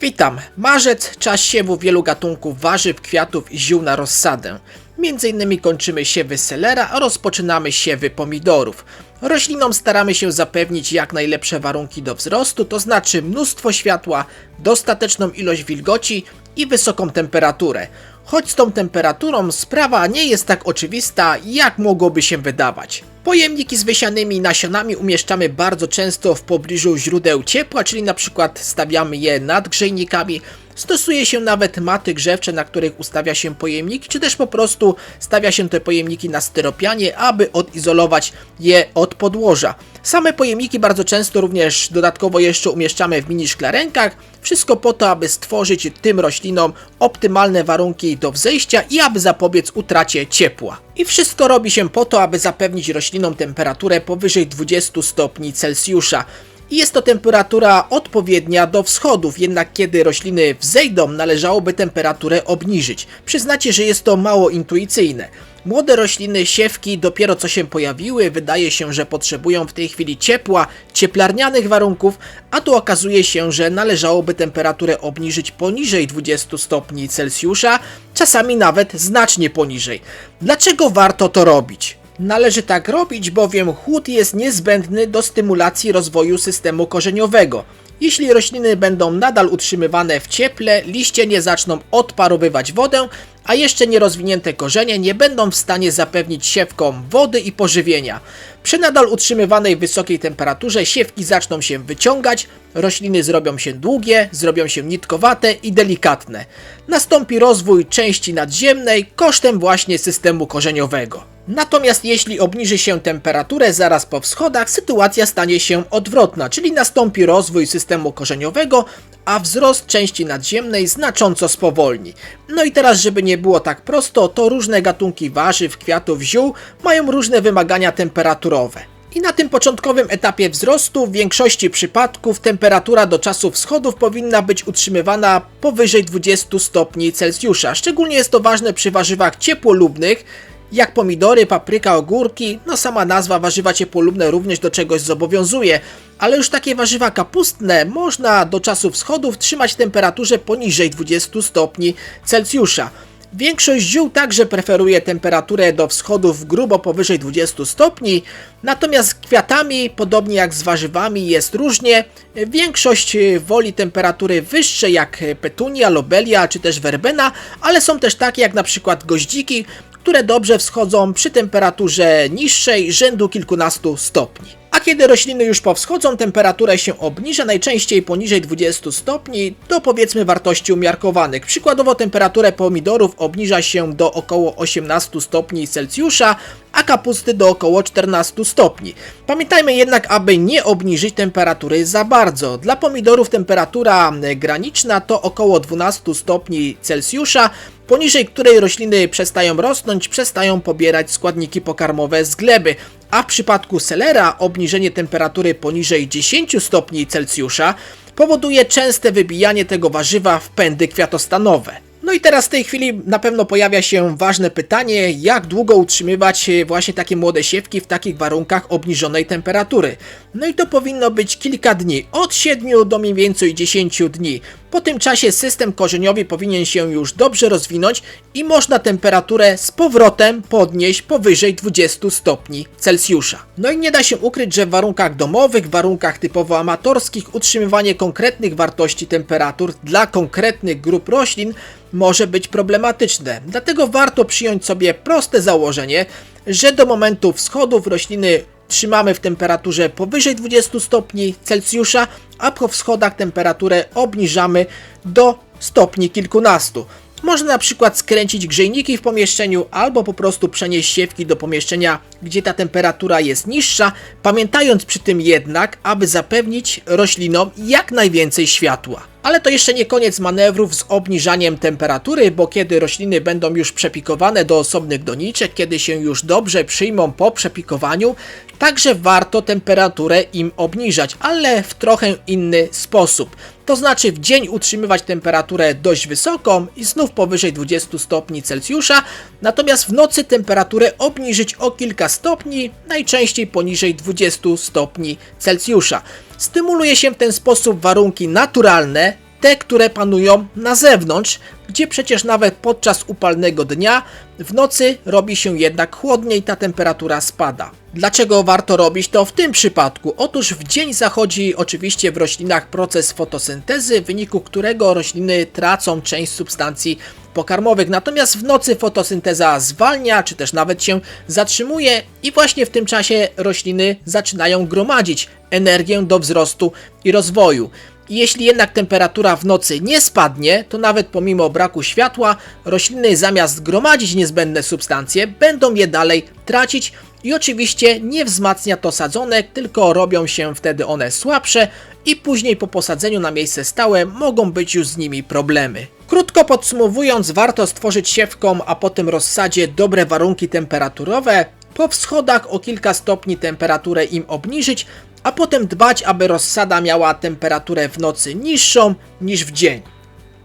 Witam. Marzec, czas siewu wielu gatunków warzyw, kwiatów i ziół na rozsadę. Między innymi kończymy siewy selera, a rozpoczynamy siewy pomidorów. Roślinom staramy się zapewnić jak najlepsze warunki do wzrostu, to znaczy mnóstwo światła, dostateczną ilość wilgoci i wysoką temperaturę. Choć z tą temperaturą sprawa nie jest tak oczywista, jak mogłoby się wydawać. Pojemniki z wysianymi nasionami umieszczamy bardzo często w pobliżu źródeł ciepła, czyli na przykład stawiamy je nad grzejnikami. Stosuje się nawet maty grzewcze, na których ustawia się pojemniki, czy też po prostu stawia się te pojemniki na styropianie, aby odizolować je od podłoża. Same pojemniki bardzo często również dodatkowo jeszcze umieszczamy w mini szklarenkach. Wszystko po to, aby stworzyć tym roślinom optymalne warunki do wzejścia i aby zapobiec utracie ciepła. I wszystko robi się po to, aby zapewnić roślinom temperaturę powyżej 20 stopni Celsjusza. I jest to temperatura odpowiednia do wschodów, jednak kiedy rośliny wzejdą, należałoby temperaturę obniżyć. Przyznacie, że jest to mało intuicyjne. Młode rośliny, siewki dopiero co się pojawiły, wydaje się, że potrzebują w tej chwili ciepła, cieplarnianych warunków, a tu okazuje się, że należałoby temperaturę obniżyć poniżej 20 stopni Celsjusza, czasami nawet znacznie poniżej. Dlaczego warto to robić? Należy tak robić, bowiem chłód jest niezbędny do stymulacji rozwoju systemu korzeniowego. Jeśli rośliny będą nadal utrzymywane w cieple, liście nie zaczną odparowywać wodę, a jeszcze nierozwinięte korzenie nie będą w stanie zapewnić siewkom wody i pożywienia. Przy nadal utrzymywanej wysokiej temperaturze siewki zaczną się wyciągać, rośliny zrobią się długie, zrobią się nitkowate i delikatne. Nastąpi rozwój części nadziemnej kosztem właśnie systemu korzeniowego. Natomiast jeśli obniży się temperaturę zaraz po wschodach, sytuacja stanie się odwrotna, czyli nastąpi rozwój systemu korzeniowego, a wzrost części nadziemnej znacząco spowolni. No i teraz, żeby nie było tak prosto, to różne gatunki warzyw, kwiatów, ziół mają różne wymagania temperaturowe. I na tym początkowym etapie wzrostu w większości przypadków temperatura do czasu wschodów powinna być utrzymywana powyżej 20 stopni Celsjusza. Szczególnie jest to ważne przy warzywach ciepłolubnych, jak pomidory, papryka, ogórki, no sama nazwa warzywa ciepłolubne również do czegoś zobowiązuje, ale już takie warzywa kapustne można do czasu wschodów trzymać w temperaturze poniżej 20 stopni Celsjusza. Większość ziół także preferuje temperaturę do wschodów grubo powyżej 20 stopni, natomiast z kwiatami, podobnie jak z warzywami, jest różnie. Większość woli temperatury wyższe jak petunia, lobelia czy też werbena, ale są też takie jak na przykład goździki, które dobrze wschodzą przy temperaturze niższej, rzędu kilkunastu stopni. A kiedy rośliny już powschodzą, temperatura się obniża najczęściej poniżej 20 stopni do powiedzmy wartości umiarkowanych. Przykładowo temperaturę pomidorów obniża się do około 18 stopni Celsjusza, a kapusty do około 14 stopni. Pamiętajmy jednak, aby nie obniżyć temperatury za bardzo. Dla pomidorów temperatura graniczna to około 12 stopni Celsjusza, poniżej której rośliny przestają rosnąć, przestają pobierać składniki pokarmowe z gleby, a w przypadku selera obniżenie temperatury poniżej 10 stopni Celsjusza powoduje częste wybijanie tego warzywa w pędy kwiatostanowe. No i teraz w tej chwili na pewno pojawia się ważne pytanie, jak długo utrzymywać właśnie takie młode siewki w takich warunkach obniżonej temperatury. No i to powinno być kilka dni, od 7 do mniej więcej 10 dni. Po tym czasie system korzeniowy powinien się już dobrze rozwinąć i można temperaturę z powrotem podnieść powyżej 20 stopni Celsjusza. No i nie da się ukryć, że w warunkach domowych, warunkach typowo amatorskich utrzymywanie konkretnych wartości temperatur dla konkretnych grup roślin może być problematyczne. Dlatego warto przyjąć sobie proste założenie, że do momentu wschodów rośliny trzymamy w temperaturze powyżej 20 stopni Celsjusza, a po wschodach temperaturę obniżamy do stopni kilkunastu. Można na przykład skręcić grzejniki w pomieszczeniu albo po prostu przenieść siewki do pomieszczenia, gdzie ta temperatura jest niższa, pamiętając przy tym jednak, aby zapewnić roślinom jak najwięcej światła. Ale to jeszcze nie koniec manewrów z obniżaniem temperatury, bo kiedy rośliny będą już przepikowane do osobnych doniczek, kiedy się już dobrze przyjmą po przepikowaniu, także warto temperaturę im obniżać, ale w trochę inny sposób. To znaczy w dzień utrzymywać temperaturę dość wysoką i znów powyżej 20 stopni Celsjusza, natomiast w nocy temperaturę obniżyć o kilka stopni, najczęściej poniżej 20 stopni Celsjusza. Stymuluje się w ten sposób warunki naturalne, te, które panują na zewnątrz, gdzie przecież nawet podczas upalnego dnia w nocy robi się jednak chłodniej, ta temperatura spada. Dlaczego warto robić to w tym przypadku? Otóż w dzień zachodzi oczywiście w roślinach proces fotosyntezy, w wyniku którego rośliny tracą część substancji pokarmowych, natomiast w nocy fotosynteza zwalnia, czy też nawet się zatrzymuje i właśnie w tym czasie rośliny zaczynają gromadzić energię do wzrostu i rozwoju. Jeśli jednak temperatura w nocy nie spadnie, to nawet pomimo braku światła, rośliny zamiast gromadzić niezbędne substancje, będą je dalej tracić i oczywiście nie wzmacnia to sadzonek, tylko robią się wtedy one słabsze i później po posadzeniu na miejsce stałe mogą być już z nimi problemy. Krótko podsumowując, warto stworzyć siewką, a potem rozsadzie dobre warunki temperaturowe, po wschodach o kilka stopni temperaturę im obniżyć, a potem dbać, aby rozsada miała temperaturę w nocy niższą niż w dzień.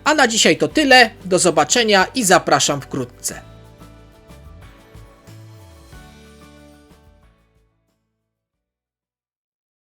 A na dzisiaj to tyle, do zobaczenia i zapraszam wkrótce.